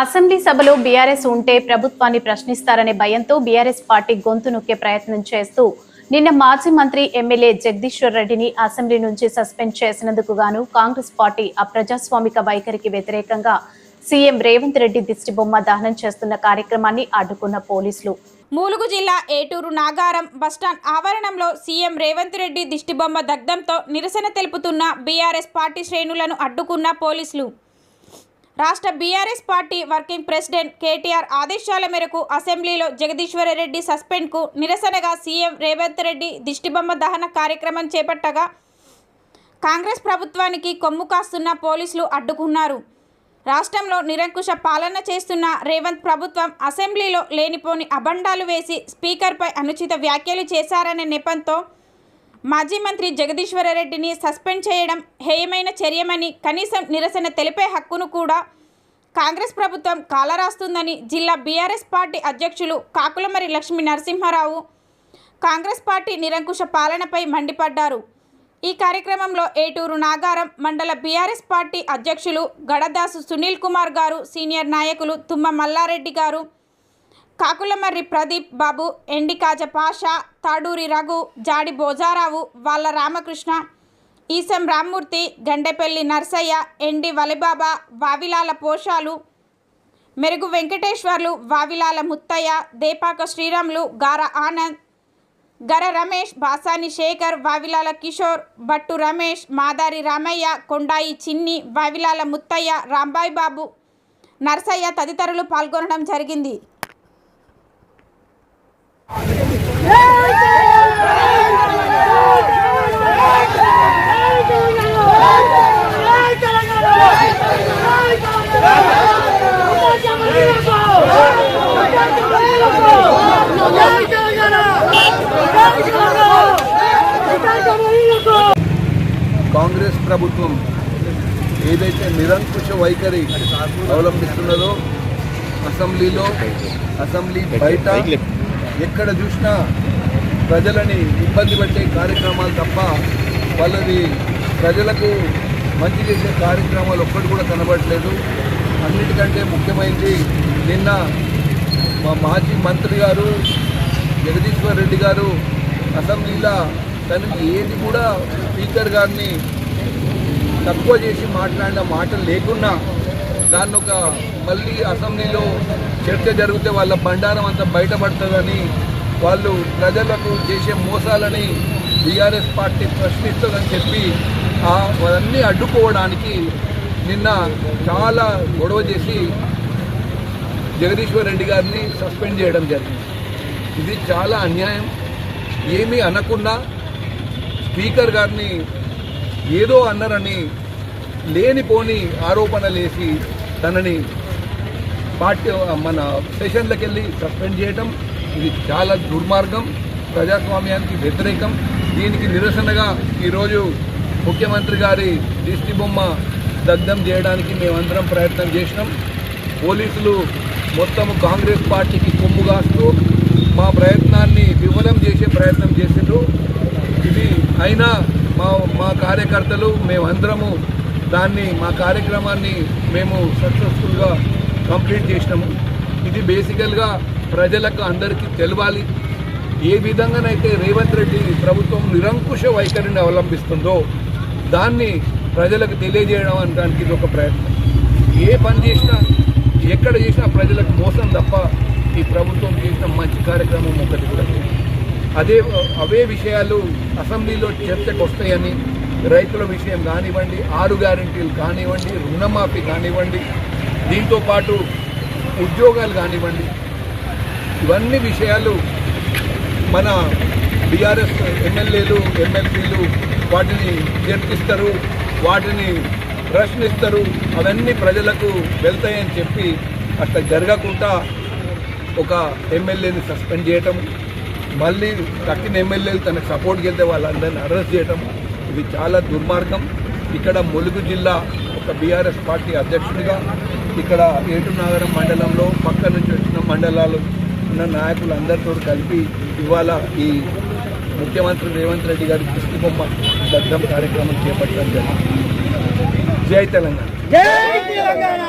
Assembly సభలో BRS ఉంటే ప్రభుత్వాన్ని ప్రశ్నిస్తారనే భయంతో బీఆర్ఎస్ పార్టీ గొంతు నొక్కే ప్రయత్నం చేస్తూ నిన్న మాజీ మంత్రి ఎమ్మెల్యే జగదీశ్వర్ రెడ్డిని అసెంబ్లీ నుంచి సస్పెండ్ చేసినందుకు గాను కాంగ్రెస్ పార్టీ అప్రజాస్వామిక వైఖరికి వ్యతిరేకంగా సీఎం రేవంత్ రెడ్డి దిష్టిబొమ్మ దహనం చేస్తున్న కార్యక్రమాన్ని అడ్డుకున్న పోలీసులు. మూలుగు జిల్లా ఏటూరు నాగారం బస్టాండ్ ఆవరణంలో సీఎం రేవంత్ రెడ్డి దిష్టిబొమ్మ దగ్ధంతో నిరసన తెలుపుతున్న బీఆర్ఎస్ పార్టీ శ్రేణులను అడ్డుకున్న పోలీసులు. రాష్ట్ర BRS party working president KTR ఆదేశాల మేరకు అసెంబ్లీలో జగదీశ్వరరెడ్డి సస్పెండ్కు నిరసనగా సీఎం రేవంత్ రెడ్డి దిష్టిబొమ్మ దహన కార్యక్రమం చేపట్టగా కాంగ్రెస్ ప్రభుత్వానికి కొమ్ము కాస్తున్న పోలీసులు అడ్డుకున్నారు. రాష్ట్రంలో నిరంకుశ పాలన చేస్తున్న రేవంత్ ప్రభుత్వం అసెంబ్లీలో లేనిపోని అబండాలు వేసి స్పీకర్పై అనుచిత వ్యాఖ్యలు చేశారనే నెపంతో మాజీ మంత్రి జగదీశ్వరరెడ్డిని సస్పెండ్ చేయడం హేయమైన చర్యమని కనీసం నిరసన తెలిపే హక్కును కూడా కాంగ్రెస్ ప్రభుత్వం కాలరాస్తుందని జిల్లా బీఆర్ఎస్ పార్టీ అధ్యక్షులు కాకులమరి లక్ష్మీ నరసింహారావు కాంగ్రెస్ పార్టీ నిరంకుశ పాలనపై మండిపడ్డారు. ఈ కార్యక్రమంలో ఏటూరు నాగారం మండల బీఆర్ఎస్ పార్టీ అధ్యక్షులు గడదాసు సునీల్ కుమార్ గారు సీనియర్ నాయకులు తుమ్మ మల్లారెడ్డి గారు కాకులమర్రి ప్రదీప్ బాబు ఎండికాజ పాషా తాడూరి రఘు జాడి బోజారావు వాళ్ళ రామకృష్ణ ఈసం రామ్మూర్తి గండెపల్లి నర్సయ్య ఎండి వలిబాబా వావిలాల పోషాలు మెరుగు వెంకటేశ్వర్లు వావిలాల ముత్తయ్య దేపాక శ్రీరాములు గార ఆనంద్ గర రమేష్ బాసాని శేఖర్ వావిలాల కిషోర్ బట్టు రమేష్ మాదారి రామయ్య కొండాయి చిన్ని వావిలాల ముత్తయ్య రాంబాయి బాబు నర్సయ్య తదితరులు పాల్గొనడం జరిగింది. కాంగ్రెస్ ప్రభుత్వం ఏదైతే నిరంకుశ వైఖరి అవలంబిస్తున్నదో అసెంబ్లీలో అసెంబ్లీ బయట ఎక్కడ చూసినా ప్రజలని ఇబ్బంది పెట్టే కార్యక్రమాలు తప్ప వాళ్ళది ప్రజలకు మంచి చేసే కార్యక్రమాలు ఒక్కటి కూడా కనబడట్లేదు అన్నిటికంటే ముఖ్యమైనది నిన్న మా మాజీ మంత్రి గారు జగదీశ్వర్ రెడ్డి గారు అసెంబ్లీలో తనకి ఏది కూడా స్పీకర్ గారిని తక్కువ చేసి మాట్లాడిన మాటలు లేకున్నా దాన్ని ఒక మళ్ళీ అసెంబ్లీలో చర్చ జరిగితే వాళ్ళ బండారం అంతా బయటపడుతుందని వాళ్ళు ప్రజలకు చేసే మోసాలని బీఆర్ఎస్ పార్టీ ప్రశ్నిస్తుందని చెప్పి అవన్నీ అడ్డుకోవడానికి నిన్న చాలా గొడవ చేసి జగదీశ్వర్ రెడ్డి గారిని సస్పెండ్ చేయడం జరిగింది. ఇది చాలా అన్యాయం. ఏమీ అనకుండా స్పీకర్ గారిని ఏదో అన్నారని లేనిపోని ఆరోపణలు వేసి తనని పార్టీ మన సెషన్లకు వెళ్ళి సస్పెండ్ చేయటం ఇది చాలా దుర్మార్గం ప్రజాస్వామ్యానికి వ్యతిరేకం. దీనికి నిరసనగా ఈరోజు ముఖ్యమంత్రి గారి దిష్టి బొమ్మ దగ్ధం చేయడానికి మేమందరం ప్రయత్నం చేసినాం. పోలీసులు మొత్తం కాంగ్రెస్ పార్టీకి కొమ్ము కాస్తూ మా ప్రయత్నాన్ని విఫలం చేసే ప్రయత్నం చేసిండ్రు. ఇది అయినా మా మా కార్యకర్తలు మేమందరము దాన్ని మా కార్యక్రమాన్ని మేము సక్సెస్ఫుల్గా కంప్లీట్ చేసినాము. ఇది బేసికల్గా ప్రజలకు అందరికీ తెలవాలి. ఏ విధంగానైతే రేవంత్ రెడ్డి ప్రభుత్వం నిరంకుశ వైఖరిని అవలంబిస్తుందో దాన్ని ప్రజలకు తెలియజేయడం అనడానికి ఇది ఒక ప్రయత్నం. ఏ పని చేసినా ఎక్కడ చేసినా ప్రజలకు మోసం తప్ప ఈ ప్రభుత్వం చేసిన మంచి కార్యక్రమం ఒకటి కూడా అదే అవే విషయాలు అసెంబ్లీలో చర్చకు వస్తాయని రైతుల విషయం కానివ్వండి ఆరు గ్యారంటీలు కానివ్వండి రుణమాఫీ కానివ్వండి దీంతోపాటు ఉద్యోగాలు కానివ్వండి ఇవన్నీ విషయాలు మన బీఆర్ఎస్ ఎమ్మెల్యేలు ఎమ్మెల్సీలు వాటిని చర్చిస్తారు వాటిని ప్రశ్నిస్తారు అవన్నీ ప్రజలకు వెళ్తాయని చెప్పి అట్లా జరగకుండా ఒక ఎమ్మెల్యేని సస్పెండ్ చేయటం మళ్ళీ తక్కిన ఎమ్మెల్యేలు తనకు సపోర్ట్ వెళ్తే వాళ్ళందరినీ అరెస్ట్ చేయటం ఇది చాలా దుర్మార్గం. ఇక్కడ ములుగు జిల్లా ఒక బీఆర్ఎస్ పార్టీ అధ్యక్షుడిగా ఇక్కడ ఏటునగరం మండలంలో పక్క నుంచి వచ్చిన మండలాలు ఉన్న నాయకులందరితో కలిపి ఇవాళ ఈ ముఖ్యమంత్రి రేవంత్ రెడ్డి గారి దృష్టి బొమ్మ దగ్ధం కార్యక్రమం చేపట్టడం జరిగింది. జై తెలంగాణ!